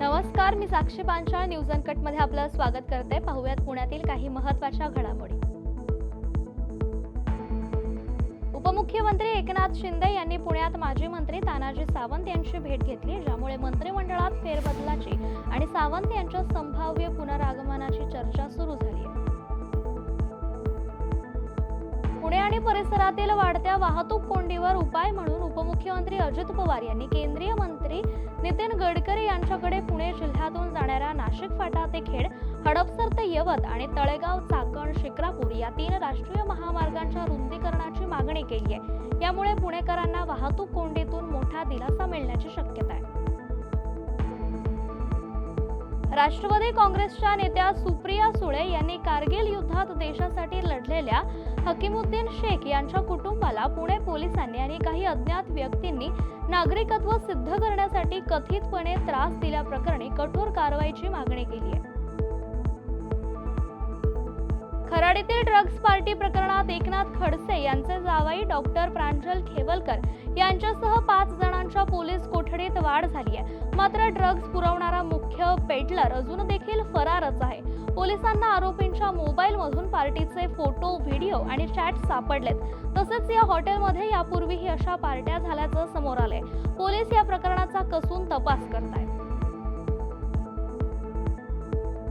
नमस्कार मी साक्षी पांचाळ न्यूज अनकटमध्ये आपलं स्वागत करते. पाहुयात पुण्यातील काही महत्त्वाच्या घडामोडी. उपमुख्यमंत्री एकनाथ शिंदे यांनी पुण्यात माजी मंत्री तानाजी सावंत यांची भेट घेतली ज्यामुळे मंत्रिमंडळात फेरबदलाची आणि सावंत यांच्या संभाव्य पुनरागमनाची चर्चा सुरू झाली आहे. पुणे आणि परिसरातील वाढत्या वाहतूक कोंडीवर उपाय म्हणून उपमुख्यमंत्री अजित पवार यांनी केंद्रीय मंत्री नितीन गडकरी यांच्याकडे पुणे जिल्ह्यातून जाणाऱ्या नाशिक फाटा ते खेड हडपसर ते यवत आणि तळेगाव चाकण शिक्रापूर या तीन राष्ट्रीय महामार्गांच्या रुंदीकरणाची मागणी केली आहे. यामुळे पुणेकरांना वाहतूक कोंडीतून मोठा दिलासा मिळण्याची शक्यता आहे. राष्ट्रवादी काँग्रेसच्या नेत्या सुप्रिया सुळे यांनी कारगिल युद्धात देशासाठी लढलेल्या हकीमुद्दीन शेख यांच्या कुटुंबाला पुणे पोलिसांनी आणि काही अज्ञात व्यक्तींनी नागरिकत्व सिद्ध करण्यासाठी कथितपणे त्रास दिल्याप्रकरणी कठोर कारवाईची मागणी केली आहे. खराडीतील ड्रग्ज पार्टी प्रकरणात एकनाथ खडसे यांचे जावाई डॉक्टर प्रांजल खेवलकर यांच्यासह पाच जणांच्या पोलीस कोठडीत वाढ झाली आहे. मात्र ड्रग्ज पुरवणारा मुख्य पेडलर अजून देखील फरारच आहे. पोलिसांना आरोपींच्या मोबाईलमधून पार्टीचे फोटो व्हिडिओ आणि चॅट सापडलेत. तसेच या हॉटेलमध्ये यापूर्वीही अशा पार्ट्या झाल्याचं समोर आलंय. पोलीस या प्रकरणाचा कसून तपास करत आहेत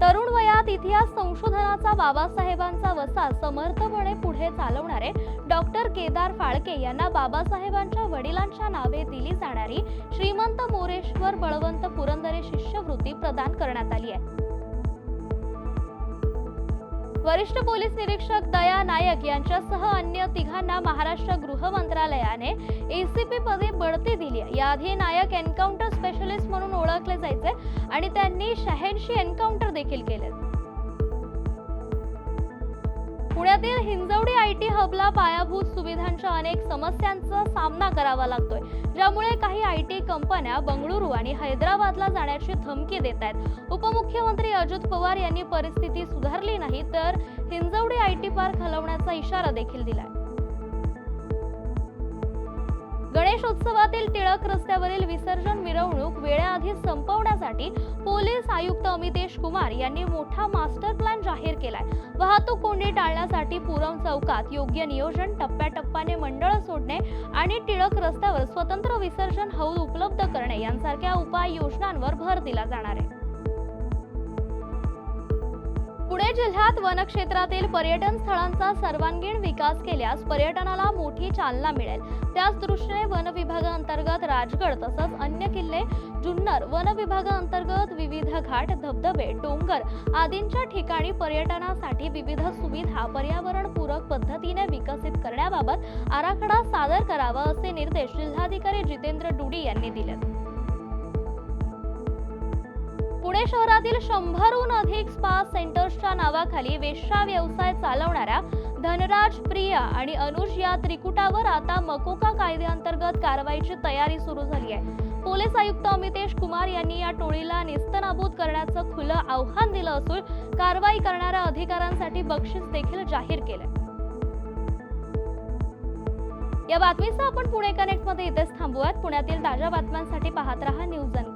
तरुण वयात इतिहास संशोधनाचा बाबासाहेबांचा वसा समर्थपणे पुढे चालवणारे डॉक्टर केदार फाळके यांना बाबासाहेबांच्या वडिलांच्या नावे दिली जाणारी श्रीमंत मोरेश्वर बळवंत पुरंदरे शिष्यवृत्ती प्रदान करण्यात आली आहे. वरिष्ठ पोलीस निरीक्षक दया नायक यांच्यासह अन्य तिघांना महाराष्ट्र गृह मंत्रालयाने एसीपी पदी बढती दिली आहे. याआधी नायक एन्काउंटर स्पेशलिस्ट म्हणून ओळखले जायचे आणि त्यांनी शहाऐंशी एन्काउंटर देखील केलेत. पुण्यातील हिंजवडी आय टी हबला पायाभूत सुविधांच्या अनेक समस्यांचा सामना करावा लागतोय. ज्यामुळे काही आय टी कंपन्या बंगळुरू आणि हैदराबादला जाण्याची धमकी देत आहेत उपमुख्यमंत्री अजित पवार यांनी परिस्थिती सुधारली नाही तर हिंजवडी आय टी पार्क हलवण्याचा इशारा देखील दिलाय. गणेशोत्सवातील टिळक रस्त्यावरील विसर्जन मिरवणूक वेळेआधी संपवण्यासाठी पोलीस आयुक्त अमितेश कुमार यांनी मोठा मास्टर प्लॅन जाहीर केलाय. वाहतूक कोंडी टाळण्यासाठी पुरम चौकात योग्य नियोजन टप्प्याटप्प्याने मंडळ सोडणे आणि टिळक रस्त्यावर स्वतंत्र विसर्जन हौद उपलब्ध करणे यांसारख्या उपाययोजनांवर भर दिला जाणार आहे. जिल्ह्यात वनक्षेत्रातील पर्यटन स्थळांचा सर्वांगीण विकास केल्यास पर्यटनाला मोठी चालना मिळेल. त्याच दृष्टीने वन विभागाअंतर्गत राजगड तसंच अन्य किल्ले जुन्नर वन विभागाअंतर्गत विविध घाट धबधबे डोंगर आदींच्या ठिकाणी पर्यटनासाठी विविध सुविधा पर्यावरणपूरक पद्धतीने विकसित करण्याबाबत आराखडा सादर करावा असे निर्देश जिल्हाधिकारी जितेंद्र डुडी यांनी दिले पुणे शहरातील शंभरहून अधिक स्पा सेंटर्सच्या नावाखाली वेश्या व्यवसाय चालवणाऱ्या धनराज प्रिया आणि अनुज या त्रिकुटावर आता मकोका कायद्याअंतर्गत कारवाईची तयारी सुरू झाली आहे. पोलीस आयुक्त अमितेश कुमार यांनी या टोळीला निस्तनाबूत करण्याचं खुलं आव्हान दिलं असून कारवाई करणाऱ्या अधिकाऱ्यांसाठी बक्षीस देखील जाहीर केलं या बातमीचं आपण पुणे कनेक्टमध्ये इथेच थांबूयात. पुण्यातील ताज्या बातम्यांसाठी पाहत रहा न्यूज अन